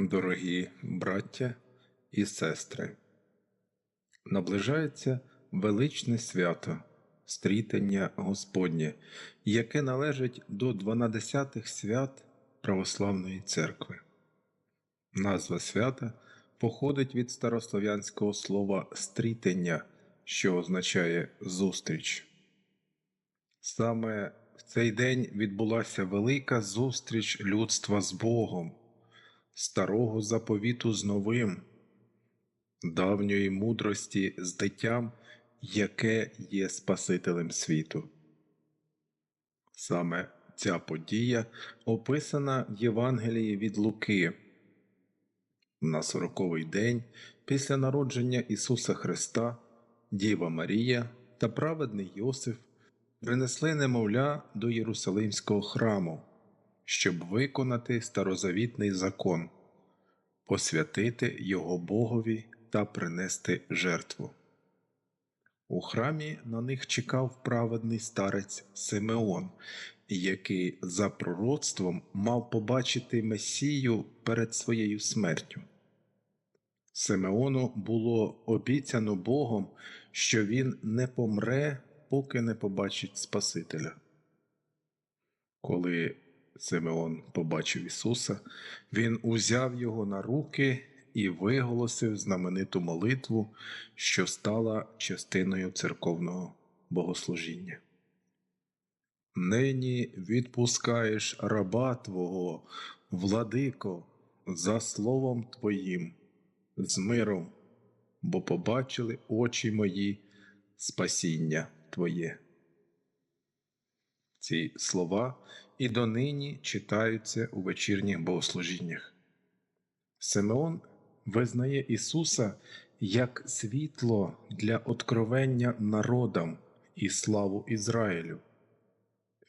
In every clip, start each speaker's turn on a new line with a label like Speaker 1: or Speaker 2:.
Speaker 1: Дорогі браття і сестри, наближається величне свято стрітення Господнє, яке належить до дванадесятих свят Православної Церкви. Назва свята походить від старослов'янського слова стрітення, що означає зустріч. Саме в цей день відбулася велика зустріч людства з Богом, старого заповіту з новим, давньої мудрості з дитям, яке є Спасителем світу. Саме ця подія описана в Євангелії від Луки. На сороковий день після народження Ісуса Христа Діва Марія та праведний Йосиф принесли немовля до Єрусалимського храму, щоб виконати старозавітний закон, посвятити його Богові та принести жертву. У храмі на них чекав праведний старець Симеон, який за пророцтвом мав побачити Месію перед своєю смертю. Симеону було обіцяно Богом, що він не помре, поки не побачить Спасителя. Коли Симеон побачив Ісуса, він узяв його на руки і виголосив знамениту молитву, що стала частиною церковного богослужіння. Нині відпускаєш раба Твого, владико, за словом Твоїм, з миром, бо побачили очі мої спасіння Твоє. Ці слова і донині читаються у вечірніх богослужіннях. Симеон визнає Ісуса як світло для откровення народам і славу Ізраїлю.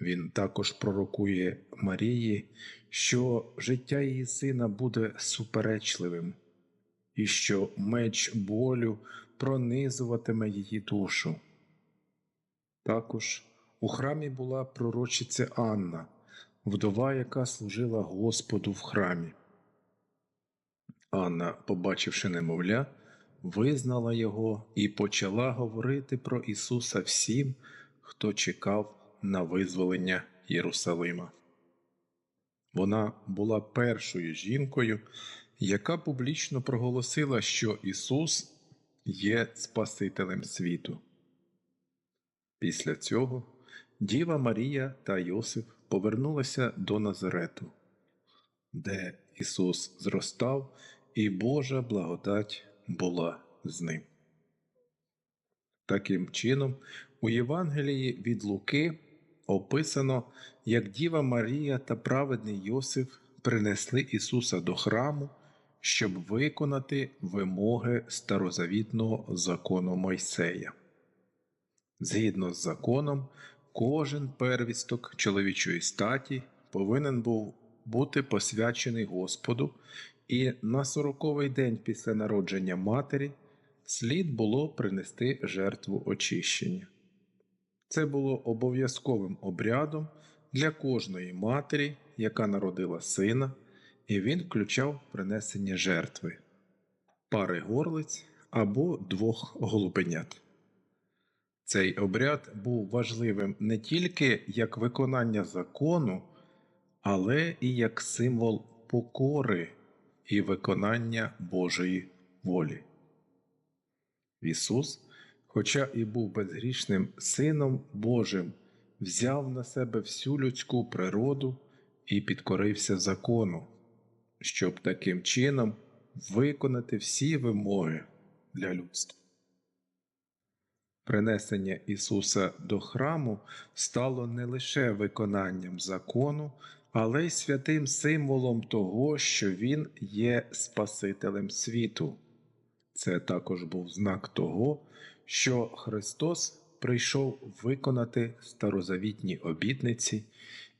Speaker 1: Він також пророкує Марії, що життя її сина буде суперечливим, і що меч болю пронизуватиме її душу. Також у храмі була пророчиця Анна, вдова, яка служила Господу в храмі. Анна, побачивши немовля, визнала його і почала говорити про Ісуса всім, хто чекав на визволення Єрусалима. Вона була першою жінкою, яка публічно проголосила, що Ісус є Спасителем світу. Після цього Діва Марія та Йосип повернулися до Назарету, де Ісус зростав, і Божа благодать була з ним. Таким чином, у Євангелії від Луки описано, як Діва Марія та праведний Йосиф принесли Ісуса до храму, щоб виконати вимоги старозавітного закону Мойсея. Згідно з законом, кожен первісток чоловічої статі повинен був бути посвячений Господу, і на сороковий день після народження матері слід було принести жертву очищення. Це було обов'язковим обрядом для кожної матері, яка народила сина, і він включав принесення жертви, пари горлиць або двох голубенят. Цей обряд був важливим не тільки як виконання закону, але і як символ покори і виконання Божої волі. Ісус, хоча і був безгрішним Сином Божим, взяв на себе всю людську природу і підкорився закону, щоб таким чином виконати всі вимоги для людства. Принесення Ісуса до храму стало не лише виконанням закону, але й святим символом того, що Він є Спасителем світу. Це також був знак того, що Христос прийшов виконати старозавітні обітниці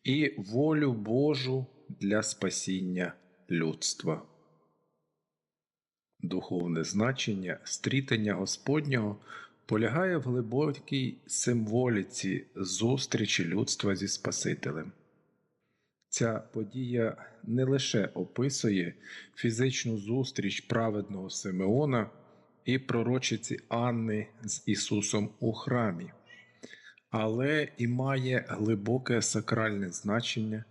Speaker 1: і волю Божу для спасіння людства. Духовне значення стрітення Господнього полягає в глибокій символіці зустрічі людства зі Спасителем. Ця подія не лише описує фізичну зустріч праведного Симеона і пророчиці Анни з Ісусом у храмі, але і має глибоке сакральне значення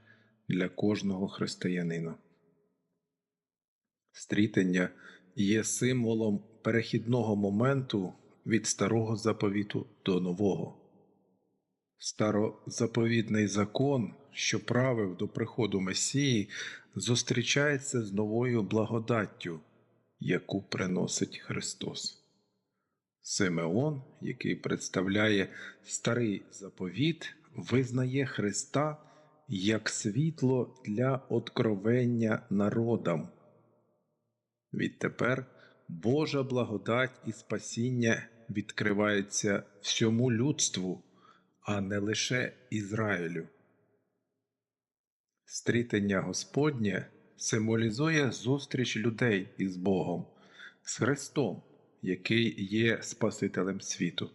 Speaker 1: для кожного християнина. Стрітення є символом перехідного моменту від старого заповіту до нового. Старозаповітний закон, що правив до приходу Месії, зустрічається з новою благодаттю, яку приносить Христос. Симеон, який представляє старий заповіт, визнає Христа як світло для откровення народам. Відтепер Божа благодать і спасіння відкривається всьому людству, а не лише Ізраїлю. Стрітення Господнє символізує зустріч людей із Богом, з Христом, який є Спасителем світу.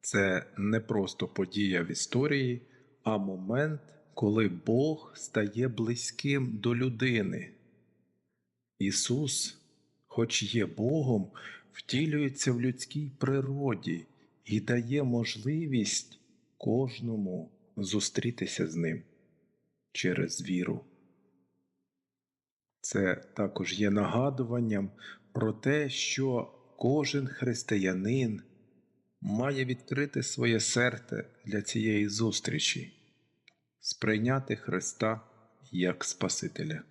Speaker 1: Це не просто подія в історії, а момент, коли Бог стає близьким до людини. Ісус, хоч є Богом, втілюється в людській природі і дає можливість кожному зустрітися з ним через віру. Це також є нагадуванням про те, що кожен християнин має відкрити своє серце для цієї зустрічі, сприйняти Христа як Спасителя.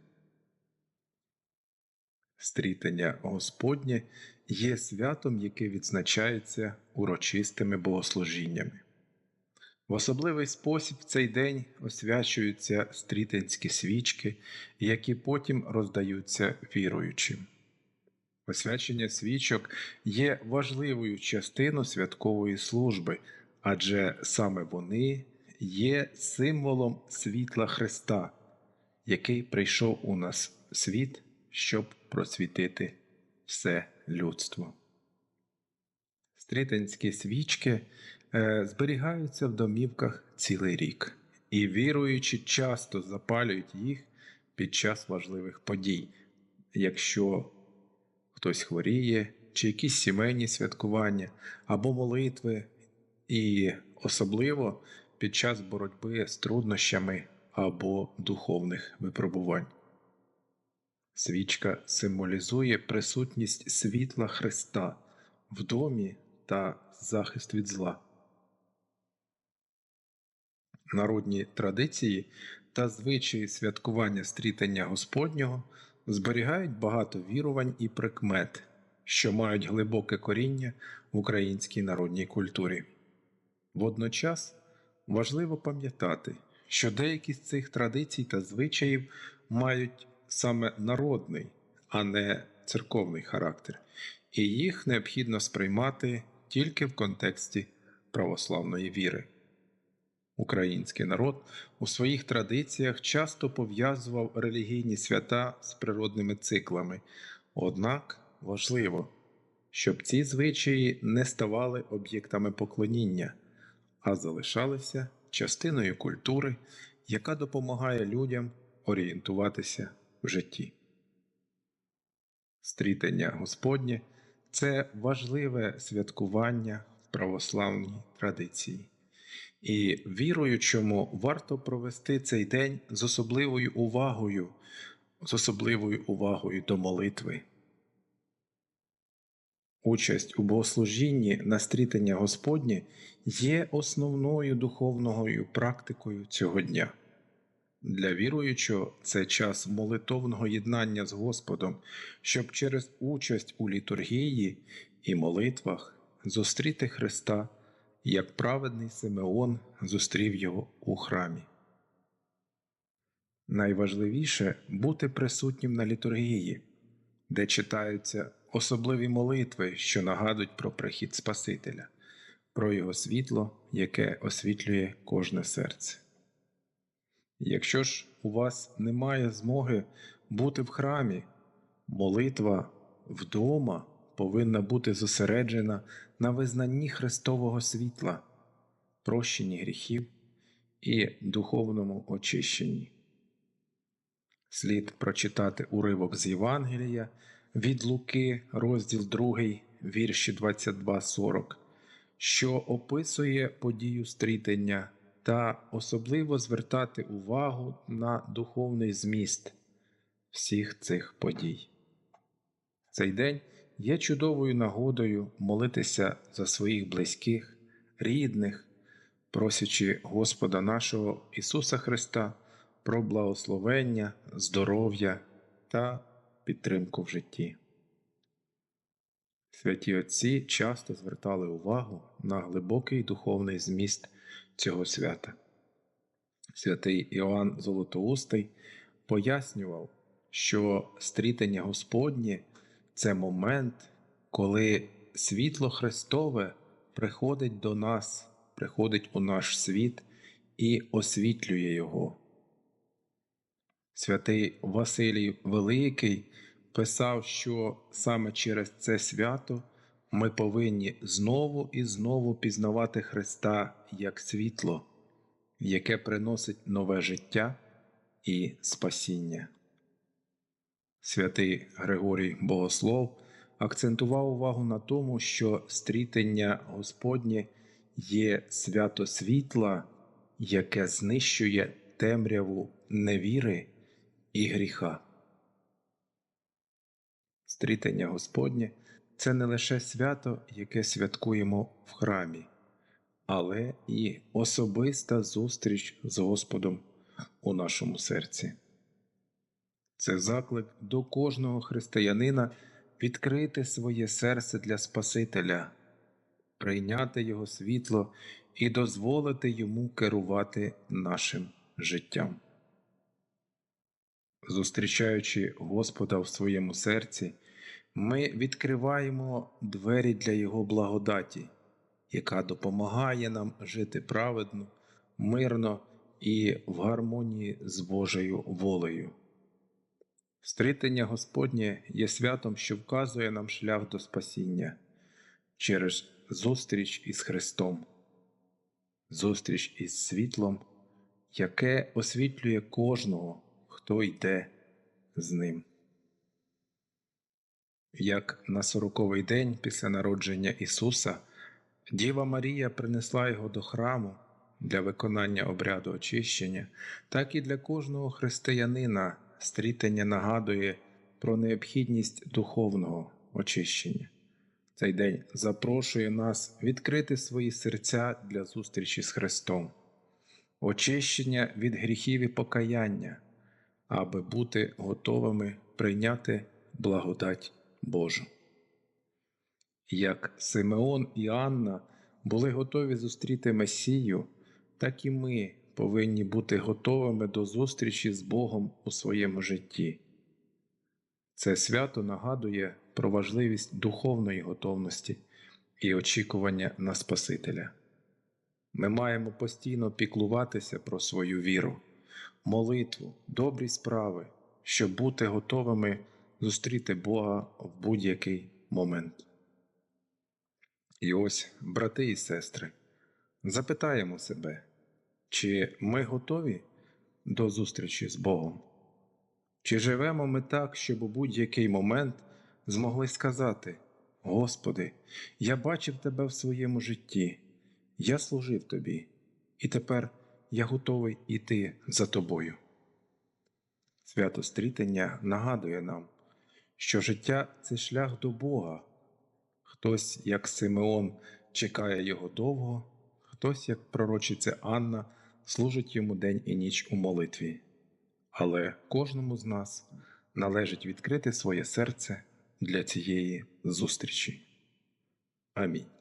Speaker 1: Стрітення Господнє є святом, яке відзначається урочистими богослужіннями. В особливий спосіб в цей день освячуються стрітинські свічки, які потім роздаються віруючим. Освячення свічок є важливою частиною святкової служби, адже саме вони є символом світла Христа, який прийшов у нас світ, щоб просвітити все людство. Стрітинські свічки е, зберігаються в домівках цілий рік, і віруючі часто запалюють їх під час важливих подій, якщо хтось хворіє, чи якісь сімейні святкування або молитви, і особливо під час боротьби з труднощами або духовних випробувань. Свічка символізує присутність світла Христа в домі та захист від зла. Народні традиції та звичаї святкування стрітання Господнього зберігають багато вірувань і прикмет, що мають глибоке коріння в українській народній культурі. Водночас важливо пам'ятати, що деякі з цих традицій та звичаїв мають саме народний, а не церковний характер, і їх необхідно сприймати тільки в контексті православної віри. Український народ у своїх традиціях часто пов'язував релігійні свята з природними циклами, однак важливо, щоб ці звичаї не ставали об'єктами поклоніння, а залишалися частиною культури, яка допомагає людям орієнтуватися в житті. Стрітення Господнє це важливе святкування в православній традиції. І віруючому варто провести цей день з особливою увагою, з особливою увагою до молитви. Участь у богослужінні на стрітення Господнє є основною духовною практикою цього дня. Для віруючого це час молитовного єднання з Господом, щоб через участь у літургії і молитвах зустріти Христа як праведний Симеон зустрів його у храмі. Найважливіше бути присутнім на літургії, де читаються особливі молитви, що нагадують про прихід Спасителя, про Його світло, яке освітлює кожне серце. Якщо ж у вас немає змоги бути в храмі, молитва вдома повинна бути зосереджена на визнанні Христового світла, прощенні гріхів і духовному очищенні. Слід прочитати уривок з Євангелія від Луки, розділ 2, вірші 22-40, що описує подію стрітення та особливо звертати увагу на духовний зміст всіх цих подій. Цей день є чудовою нагодою молитися за своїх близьких, рідних, просячи Господа нашого Ісуса Христа про благословення, здоров'я та підтримку в житті. Святі Отці часто звертали увагу на глибокий духовний зміст цього свята. Святий Іоанн Золотоустий пояснював, що стрітення Господнє це момент, коли світло Христове приходить до нас, приходить у наш світ і освітлює його. Святий Василій Великий писав, що саме через це свято ми повинні знову і знову пізнавати Христа як світло, яке приносить нове життя і спасіння. Святий Григорій Богослов акцентував увагу на тому, що стрітення Господнє є свято світла, яке знищує темряву невіри і гріха. Стрітення Господнє це не лише свято, яке святкуємо в храмі, але і особиста зустріч з Господом у нашому серці. Це заклик до кожного християнина відкрити своє серце для Спасителя, прийняти Його світло і дозволити йому керувати нашим життям. Зустрічаючи Господа в своєму серці, ми відкриваємо двері для Його благодаті, яка допомагає нам жити праведно, мирно і в гармонії з Божою волею. Стрітення Господнє є святом, що вказує нам шлях до спасіння через зустріч із Христом, зустріч із світлом, яке освітлює кожного, хто йде з ним. Як на сороковий день після народження Ісуса Діва Марія принесла його до храму для виконання обряду очищення, так і для кожного християнина стрітення нагадує про необхідність духовного очищення. Цей день запрошує нас відкрити свої серця для зустрічі з Христом, очищення від гріхів і покаяння, аби бути готовими прийняти благодать Божу. Як Симеон і Анна були готові зустріти Месію, так і ми повинні бути готовими до зустрічі з Богом у своєму житті. Це свято нагадує про важливість духовної готовності і очікування на Спасителя. Ми маємо постійно піклуватися про свою віру, молитву, добрі справи, щоб бути готовими зустріти Бога в будь-який момент. І ось, брати і сестри, запитаємо себе, чи ми готові до зустрічі з Богом? Чи живемо ми так, щоб у будь-який момент змогли сказати: Господи, я бачив Тебе в своєму житті, я служив Тобі, і тепер я готовий іти за Тобою. Свято стрітення нагадує нам, що життя це шлях до Бога. Хтось, як Симеон, чекає його довго, хтось, як пророчиця Анна, служить йому день і ніч у молитві. Але кожному з нас належить відкрити своє серце для цієї зустрічі. Амінь.